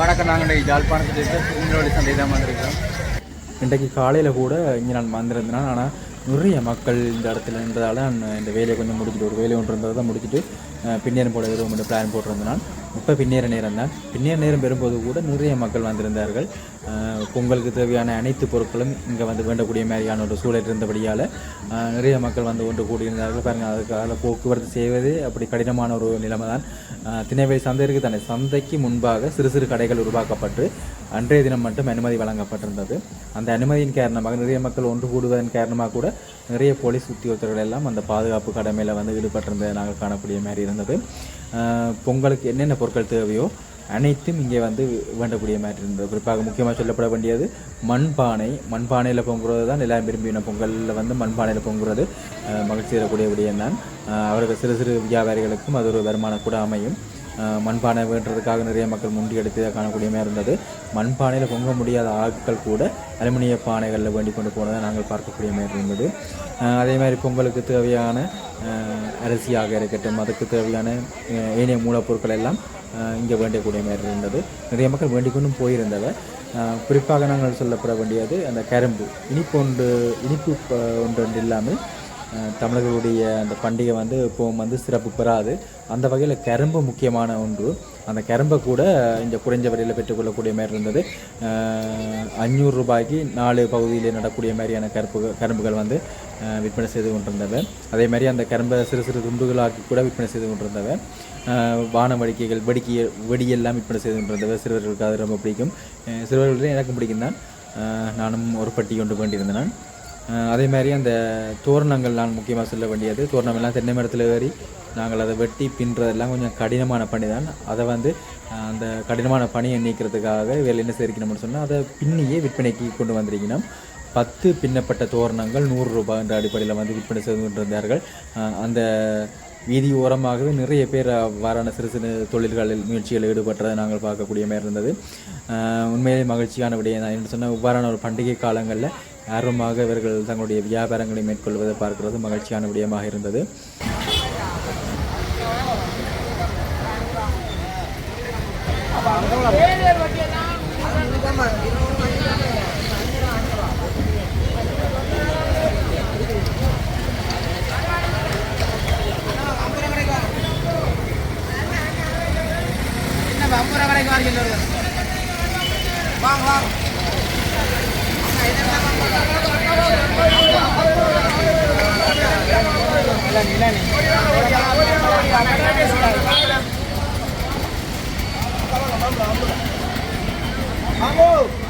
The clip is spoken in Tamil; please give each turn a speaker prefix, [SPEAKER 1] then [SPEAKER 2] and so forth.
[SPEAKER 1] வணக்கம் நாங்கள் ஜாழ்ப்பாணத்தில் இருக்க சந்தை தான் வந்திருக்கிறோம். இன்றைக்கு காலையில் கூட இங்கே நான் வந்திருந்தேன். ஆனால் நிறைய மக்கள் இந்த இடத்துல இருந்ததால் நான் இந்த வேலையை கொஞ்சம் முடிச்சுட்டு ஒரு வேலை ஒன்று இருந்ததை தான் முடிச்சுட்டு அஹ், பின்னேரம் போட விரும்ப பிளான் போட்டிருந்தேன் இப்போ பின்னேற நேரம் தான். பின்னேற நேரம் பெறும்போது கூட நிறைய மக்கள் வந்திருந்தார்கள். பொங்கலுக்கு தேவையான அனைத்து பொருட்களும் இங்கே வந்து வேண்டக்கூடிய மாதிரியான ஒரு சூழல் இருந்தபடியால் நிறைய மக்கள் வந்து ஒன்று கூடியிருந்தார்கள். பாருங்கள் அதுக்காக போக்குவரத்து செய்வது அப்படி கடினமான ஒரு நிலைமை தான். அஹ், சந்தை இருக்குது. தானே சந்தைக்கு முன்பாக சிறு சிறு கடைகள் உருவாக்கப்பட்டு அன்றைய தினம் மட்டும் அனுமதி வழங்கப்பட்டிருந்தது. அந்த அனுமதியின் காரணமாக நிறைய மக்கள் ஒன்று கூடுவதன் காரணமாக கூட நிறைய போலீஸ் உத்தியோகத்தர்கள் எல்லாம் அந்த பாதுகாப்பு கடமையில் வந்து ஈடுபட்டிருந்ததை நாங்கள் காணக்கூடிய மாதிரி இருந்தது. பொங்கலுக்கு என்னென்ன பொருட்கள் தேவையோ அனைத்தும் இங்கே வந்து வேண்டக்கூடிய மாதிரி இருந்தது. குறிப்பாக முக்கியமாக சொல்லப்பட வேண்டியது மண்பானை. மண்பானையில் பொங்குறது தான் எல்லாம் விரும்பின பொங்கலில் வந்து மண்பானையில் பொங்குறது. மகிழ்ச்சி தரக்கூடிய விடயம் தான். அவர்கள் சிறு சிறு வியாபாரிகளுக்கும் அது ஒரு வருமானம் கூட அமையும். மண்பானை வேண்டுறதுக்காக நிறைய மக்கள் முண்டி எடுத்து காணக்கூடியமே இருந்தது. மண்பானையில் பொங்க முடியாத ஆட்கள் கூட அலுமினிய பானைகளில் வேண்டி கொண்டு போனதை நாங்கள் பார்க்கக்கூடிய மாதிரி இருந்தது. அதே மாதிரி பொங்கலுக்கு தேவையான அரிசியாக இருக்கட்டும் அதுக்கு தேவையான ஏனைய மூலப்பொருட்கள் எல்லாம் இங்கே வேண்டக்கூடிய மாதிரி இருந்தது. நிறைய மக்கள் வேண்டிக்கொண்டும் போயிருந்தவ. குறிப்பாக நாங்கள் சொல்லப்பட வேண்டியது அந்த கரும்பு. இனிப்பு ஒன்று இனிப்பு ஒன்று ஒன்று இல்லாமல் தமிழர்களுடைய அந்த பண்டிகை வந்து இப்போவும் வந்து சிறப்பு பெறாது. அந்த வகையில் கரும்பு முக்கியமான ஒன்று. அந்த கரும்பை கூட இந்த குறைஞ்ச வரையில் பெற்றுக்கொள்ளக்கூடிய மாதிரி இருந்தது. அஞ்சூறு ரூபாய்க்கு நாலு பகுதியில் நடக்கூடிய மாதிரியான கருப்பு கரும்புகள் வந்து விற்பனை செய்து கொண்டிருந்தவன் அதே மாதிரி அந்த கரும்பை சிறு சிறு துண்டுகளாக்கி கூட விற்பனை செய்து கொண்டிருந்தவன் வான வடிக்கைகள் வெடிக்க வெடியெல்லாம் விற்பனை செய்து கொண்டிருந்தவ. சிறுவர்களுக்கு அது ரொம்ப பிடிக்கும். அஹ், சிறுவர்களுக்கு எனக்கும் பிடிக்கும் தான் நானும் ஒரு பட்டி கொண்டு வேண்டியிருந்தேன். நான் அதே மாதிரி அந்த தோரணங்கள் நான் முக்கியமாக சொல்ல வேண்டியது. தோரணமெல்லாம் தென்னை மரத்தில் ஏறி நாங்கள் அதை வெட்டி பின்றதெல்லாம் கொஞ்சம் கடினமான பணி தான் அதை வந்து அந்த கடினமான பணியை நீக்கிறதுக்காக வேலை என்ன சேர்க்கணும்னு சொன்னால் அதை பின்னியே விற்பனைக்கு கொண்டு வந்திருக்கணும். பத்து பின்னப்பட்ட தோரணங்கள் நூறு ரூபாய் என்ற அடிப்படையில் வந்து விற்பனை செய்து கொண்டிருந்தார்கள். அந்த வீதி ஓரமாகவே நிறைய பேர் அவ்வாறான சிறு சிறு தொழில்களில் முயற்சிகளில் ஈடுபட்டதை நாங்கள் பார்க்கக்கூடிய மாதிரி இருந்தது. உண்மையிலே மகிழ்ச்சியான விடயம் தான். என்று சொன்னால் இவ்வாறான ஒரு பண்டிகை காலங்களில் ஆர்வமாக இவர்கள் தங்களுடைய வியாபாரங்களை மேற்கொள்வதை பார்க்கிறது. மகிழ்ச்சியான விடயமாக இருந்தது.
[SPEAKER 2] வாங்கோ. Vamos!